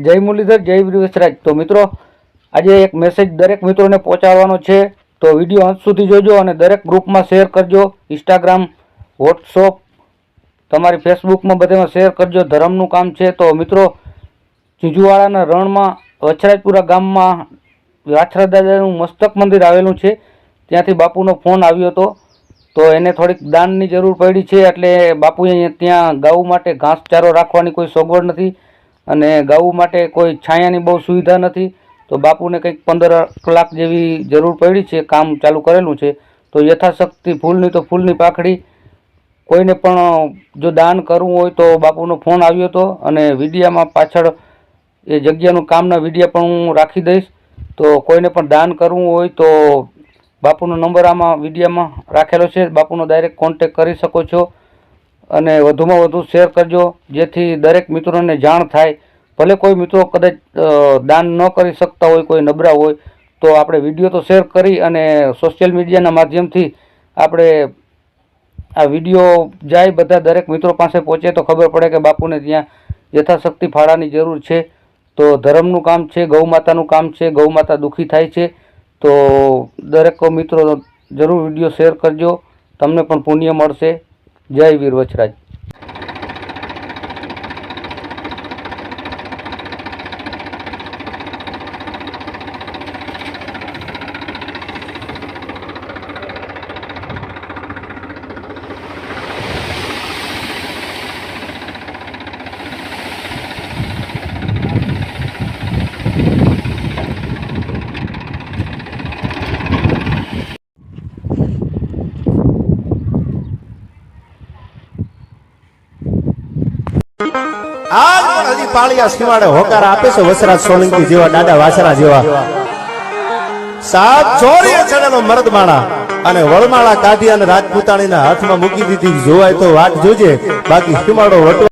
જય મુરલીધર, જય વિશ્વરાજ તો મિત્રો, આજે એક મેસેજ દરેક મિત્રોને પહોંચાડવાનો છે. તો વીડિયો અંત સુધી જોજો અને દરેક ગ્રુપમાં શેર કરજો. ઇન્સ્ટાગ્રામ વોટ્સઅપ તમારી ફેસબુકમાં બધામાં શેર કરજો. ધર્મનું કામ છે. તો મિત્રો ચીજુવાડાના રણમાં વછરાજપુરા ગામમાં રાછરા દાદાનું મસ્તક મંદિર આવેલું છે. ત્યાંથી બાપુનો ફોન આવ્યો હતો. તો એને થોડીક દાનની જરૂર પડી છે. એટલે બાપુએ ત્યાં ગાઉ માટે ઘાસચારો રાખવાની કોઈ સગવડ નથી. અને ગાવું માટે કોઈ છાયાની બહુ સુવિધા નથી, તો બાપુને કંઈક પંદર કલાક જેવી જરૂર પડી છે, કામ ચાલુ કરેલું છે, તો યથાશક્તિ ફૂલની તો ફૂલની પાખડી. કોઈને પણ જો દાન કરવું હોય તો બાપુનો ફોન આવ્યો હતો અને વિડીયામાં પાછળ એ જગ્યાનું કામના વિડીયા પણ હું રાખી દઈશ. તો કોઈને પણ દાન કરવું હોય તો બાપુનો નંબર આમાં વિડીયામાં રાખેલો છે, બાપુનો ડાયરેક્ટ કોન્ટેક કરી શકો છો. અને વધુમાં વધુ શેર કરજો, જેથી દરેક મિત્રોને જાણ થાય. ભલે કોઈ મિત્રો કદાચ દાન ન કરી શકતા હોય, કોઈ નબળા હોય, તો આપણે વીડિયો તો શેર કરી અને સોશિયલ મીડિયાના માધ્યમથી આપણે આ વીડિયો જાય, બધા દરેક મિત્રો પાસે પહોંચે, તો ખબર પડે કે બાપુને ત્યાં યથાશક્તિ ફાળાની જરૂર છે. તો ધર્મનું કામ છે, ગૌ માતાનું કામ છે, ગૌ માતા દુઃખી થાય છે. તો દરેક મિત્રો જરૂર વીડિયો શેર કરજો. તમને પણ પુણ્ય મળશે. જય વીર વચરાજ આજ પણ હજી પાળિયા સિવાડે હોકાર આપે છે, વસરાજ સોલંકી જેવા, દાદા વાસરા જેવા. સાત ચોરીએ ચડેલો મર્દ માણા અને વળમાળા કાઢી અને રાજપૂતાણીના હાથમાં મૂકી દીધી. જોવાય તો વાટ જોજે. બાકી હિમાડો વટો